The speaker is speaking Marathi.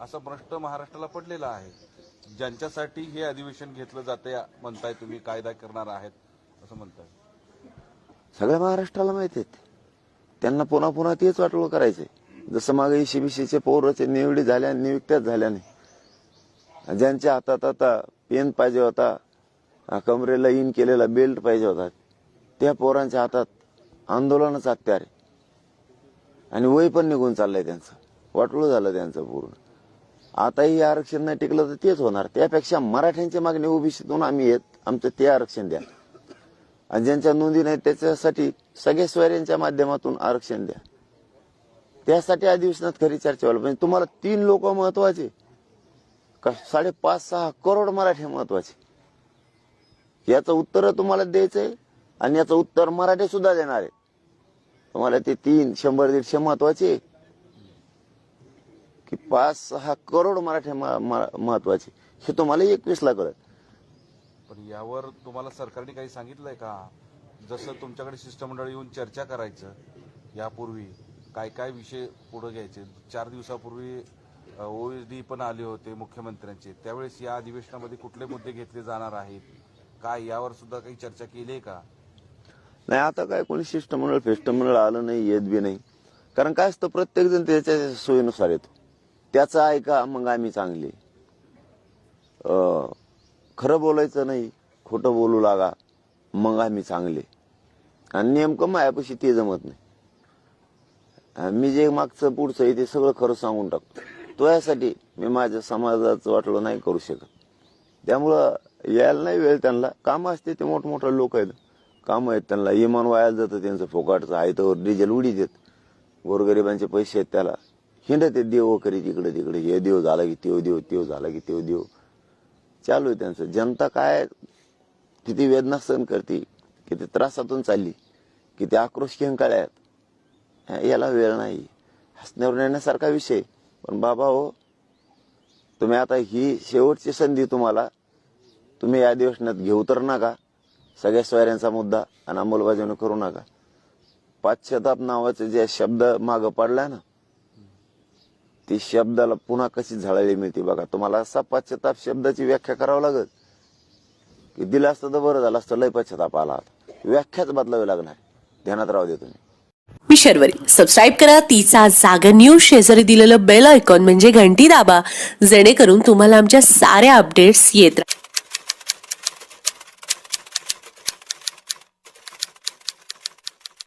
असं भ्रष्ट महाराष्ट्राला पडलेला आहे. ज्यांच्यासाठी हे अधिवेशन घेतलं जाते म्हणताय तुम्ही कायदा करणार आहेत असं म्हणताय. सगळ्या महाराष्ट्राला माहीत आहेत. त्यांना पुन्हा पुन्हा तेच वाटोळ करायचंय. जसं मागे ईशीबीसीचे पौरचे निवडी झाल्या नियुक्त्याच झाल्या नाही. ज्यांच्या हातात आता पेन पाहिजे होता कमरेला इन केलेला बेल्ट पाहिजे होता त्या पोरांच्या हातात आंदोलनच हत्यार आहे आणि वय पण निघून चाललंय त्यांचं. वाटोळ झालं त्यांचं पूर्ण. आताही आरक्षण नाही टिकलं तर तेच होणार. त्यापेक्षा मराठ्यांची मागणी ओबीसीतून आम्ही येत आमचं ते आरक्षण द्या. आणि ज्यांच्या नोंदी नाही त्याच्यासाठी सगळ्या सोयऱ्यांच्या माध्यमातून आरक्षण द्या. त्यासाठी अधिवेशनात खरी चर्चा व्हायला पाहिजे. तुम्हाला तीन लोक महत्त्वाचे. का साडेपाच सहा करोड मराठी महत्त्वाचे. याचं उत्तर तुम्हाला द्यायचंय आणि याचं उत्तर मराठी सुद्धा देणार आहे तुम्हाला ते तीन शंभर दीडशे महत्त्वाचे. की पाच सहा करोड मराठी महत्त्वाचे. हे तुम्हाला एकवीस ला कळत पण यावर तुम्हाला सरकारने काही सांगितलंय का? जसं तुमच्याकडे शिष्टमंडळ येऊन चर्चा करायचं यापूर्वी काय काय विषय पुढे घ्यायचे? चार दिवसापूर्वी ओएसडी पण आले होते मुख्यमंत्र्यांचे. त्यावेळेस या अधिवेशनामध्ये कुठले मुद्दे घेतले जाणार आहेत? काय यावर सुद्धा काही चर्चा केली आहे का? नाही आता काय कोणी शिष्टमंडळ फेष्टमंडळ आलं नाही येत बी नाही. कारण काय असतं प्रत्येक जण त्याच्या सोयीनुसार येतो. त्याचं ऐका मग आम्ही चांगले. खरं बोलायचं नाही खोटं बोलू लागा मग आम्ही चांगले. आणि नेमकं मायापाशी ते जमत नाही. मी जे मागचं पुढचं आहे ते सगळं खरं सांगून टाकतो. तो यासाठी मी माझ्या समाजाचं वाटलं नाही करू शकत. त्यामुळं यायला नाही वेळ त्यांना. काम असते ते मोठमोठे लोक आहेत. काम आहेत त्यांना. इमान वायाला जातं त्यांचं फोकाटचं. आहे तर डिझेल उडी देत गोरगरिबांचे पैसे आहेत त्याला. हिंडत आहेत देव करीत इकडे तिकडे. हे देव झाला की तेव देव तेव झाला की तेव देव. चालू आहे त्यांचं. जनता काय किती वेदना सहन करते किती त्रासातून चालली किती आक्रोश किंकाळ्यात याला वेळ नाही. हसण्यावर नेण्यासारखा विषय. पण बाबा हो तुम्ही आता ही शेवटची संधी तुम्हाला तुम्ही या अधिवेशनात घेऊ तर नका. सगळ्या सोयऱ्यांचा मुद्दा आणि अंमलबजावणी करू नका. पाश्चाताप नावाचे जे शब्द मागं पडला ना ती शब्दाला पुन्हा कशी झळाळी मिळते बघा. तुम्हाला असा पाश्चाताप शब्दाची व्याख्या करावं लागत की दिलं असतं तर बरं झालं असतं लय पश्चाताप आला व्याख्याच बदलावी लागणार. ध्यानात राहू दे तुम्ही. मी शर्वरी. सबस्क्राईब करा. तिचा जागर न्यूज शेजारी दिलेलं बेल आयकॉन म्हणजे घंटी दाबा. जेणेकरून तुम्हाला आमच्या साऱ्या अपडेट्स येत राहतात